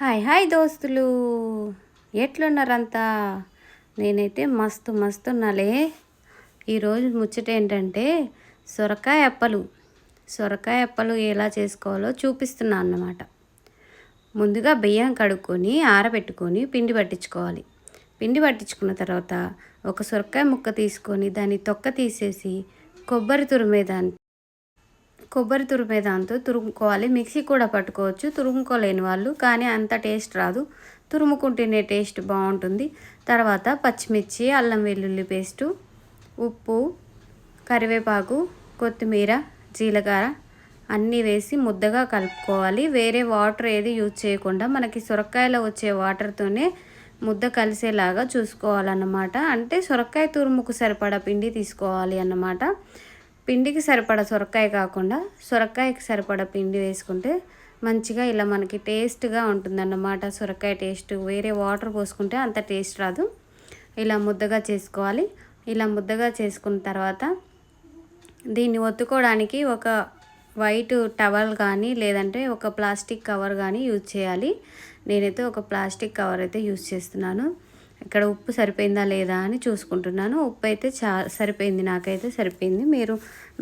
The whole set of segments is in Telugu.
హాయ్ హాయ్ దోస్తులు. ఎట్లున్నారంతా? నేనైతే మస్తు మస్తు ఉన్నాలే. ఈరోజు ముచ్చట ఏంటంటే సొరకాయ అప్పలు. సొరకాయ అప్పలు ఎలా చేసుకోవాలో చూపిస్తున్నా అన్నమాట. ముందుగా బియ్యం కడుక్కొని ఆరబెట్టుకొని పిండి పట్టించుకోవాలి. పిండి పట్టించుకున్న తర్వాత ఒక సొరకాయ ముక్క తీసుకొని దాన్ని తొక్క తీసేసి కొబ్బరి తురిమేదాన్ని కొబ్బరి తురిమే దాంతో తురుముకోవాలి. మిక్సీ కూడా పట్టుకోవచ్చు. తురుముకోలేని వాళ్ళు కానీ అంత టేస్ట్ రాదు. తురుముకుంటేనే టేస్ట్ బాగుంటుంది. తర్వాత పచ్చిమిర్చి అల్లం వెల్లుల్లి పేస్టు ఉప్పు కరివేపాకు కొత్తిమీర జీలకర్ర అన్నీ వేసి ముద్దగా కలుపుకోవాలి. వేరే వాటర్ ఏది యూజ్ చేయకుండా మనకి సొరకాయలో వచ్చే వాటర్తోనే ముద్ద కలిసేలాగా చూసుకోవాలన్నమాట. అంటే సొరకాయ తురుముకు సరిపడా పిండి తీసుకోవాలి అన్నమాట. పిండికి సరిపడ సొరకాయ కాకుండా సొరకాయకి సరిపడ పిండి వేసుకుంటే మంచిగా ఇలా మనకి టేస్ట్గా ఉంటుందన్నమాట. సొరకాయ టేస్ట్ వేరే వాటర్ పోసుకుంటే అంత టేస్ట్ రాదు. ఇలా ముద్దగా చేసుకోవాలి. ఇలా ముద్దగా చేసుకున్న తర్వాత దీన్ని ఒత్తుకోవడానికి ఒక వైట్ టవల్ కానీ లేదంటే ఒక ప్లాస్టిక్ కవర్ కానీ యూజ్ చేయాలి. నేనైతే ఒక ప్లాస్టిక్ కవర్ అయితే యూజ్ చేస్తున్నాను. ఇక్కడ ఉప్పు సరిపోయిందా లేదా అని చూసుకుంటున్నాను. ఉప్పు అయితే చా సరిపోయింది నాకైతే సరిపోయింది. మీరు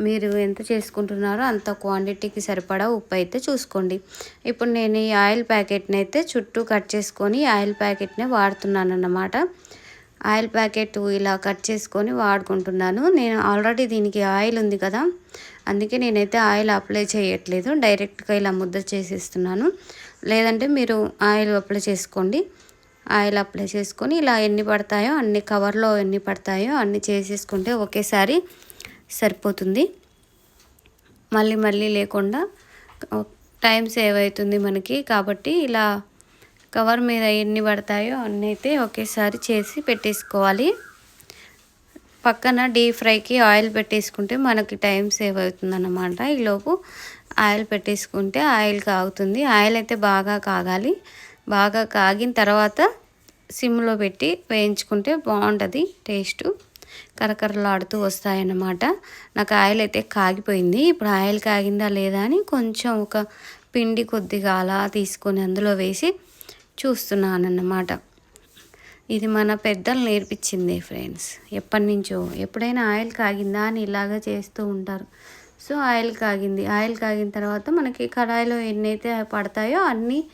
మీరు ఎంత చేసుకుంటున్నారో అంత క్వాంటిటీకి సరిపడా ఉప్పు అయితే చూసుకోండి. ఇప్పుడు నేను ఈ ఆయిల్ ప్యాకెట్ని అయితే చుట్టూ కట్ చేసుకొని ఆయిల్ ప్యాకెట్నే వాడుతున్నాను అన్నమాట ఆయిల్ ప్యాకెట్ ఇలా కట్ చేసుకొని వాడుకుంటున్నాను. నేను ఆల్రెడీ దీనికి ఆయిల్ ఉంది కదా అందుకే నేనైతే ఆయిల్ అప్లై చేయట్లేదు. డైరెక్ట్గా ఇలా ముద్ద చేసేస్తున్నాను. లేదంటే మీరు ఆయిల్ అప్లై చేసుకోండి. ఆయిల్ అప్లై చేసుకొని ఇలా ఎన్ని పడతాయో అన్ని కవర్లో ఎన్ని పడతాయో అన్ని చేసేసుకుంటే ఒకేసారి సరిపోతుంది. మళ్ళీ మళ్ళీ లేకుండా టైం సేవ్ అవుతుంది మనకి. కాబట్టి ఇలా కవర్ మీద ఎన్ని పడతాయో అన్నీ అయితే ఒకేసారి చేసి పెట్టేసుకోవాలి. పక్కన డీప్ ఫ్రైకి ఆయిల్ పెట్టేసుకుంటే మనకి టైం సేవ్ అవుతుందన్నమాట. ఈలోపు ఆయిల్ పెట్టేసుకుంటే ఆయిల్ కాగుతుంది. ఆయిల్ అయితే బాగా కాగాలి. బాగా కాగిన తర్వాత సిమ్లో పెట్టి వేయించుకుంటే బాగుంటుంది టేస్ట్. కరకరలాడుతూ వస్తాయన్నమాట. నాకు ఆయిల్ అయితే కాగిపోయింది. ఇప్పుడు ఆయిల్ కాగిందా లేదా అని కొంచెం ఒక పిండి కొద్దిగా అలా తీసుకొని అందులో వేసి చూస్తున్నాను అన్నమాట ఇది మన పెద్దలు నేర్పించింది ఫ్రెండ్స్. ఎప్పటి నుంచో ఎప్పుడైనా ఆయిల్ కాగిందా అని ఇలాగా చేస్తూ ఉంటారు. So oil కాగింది. ఆయిల్ కాగిన తర్వాత మనకి కడాయిలో ఎన్నైతే పడతాయో అన్నీ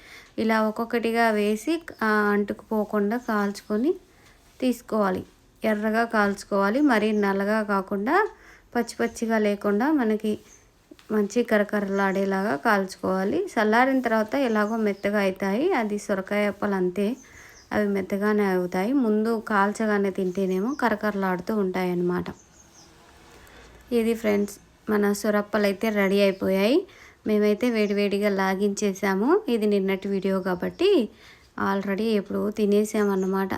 ఇలా ఒక్కొక్కటిగా వేసి అంటుకుపోకుండా కాల్చుకొని తీసుకోవాలి. ఎర్రగా కాల్చుకోవాలి. మరీ నల్లగా కాకుండా పచ్చి పచ్చిగా లేకుండా మనకి మంచి కరకరలాడేలాగా కాల్చుకోవాలి. చల్లారిన తర్వాత ఎలాగో మెత్తగా అవుతాయి అది సొరకాయ అప్పలు అంతే. అవి మెత్తగానే అవుతాయి. ముందు కాల్చగానే తింటేనేమో కరకరలాడుతూ ఉంటాయి అన్నమాట ఇది ఫ్రెండ్స్ మన సొరప్పలు అయితే రెడీ అయిపోయాయి. మేమైతే వేడివేడిగా లాగించేసాము. ఇది నిన్నటి వీడియో కాబట్టి ఆల్రెడీ ఎప్పుడు తినేసామన్నమాట.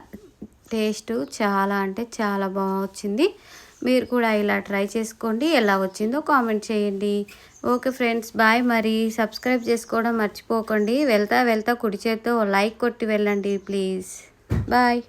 టేస్ట్ చాలా అంటే చాలా బాగా వచ్చింది మీరు కూడా ఇలా ట్రై చేసుకోండి. ఎలా వచ్చిందో కామెంట్ చేయండి. ఓకే ఫ్రెండ్స్ బాయ్ మరి. సబ్స్క్రైబ్ చేసుకోవడం మర్చిపోకండి. వెళ్తా వెళ్తా కుడి చేత్తో లైక్ కొట్టి వెళ్ళండి ప్లీజ్. బాయ్.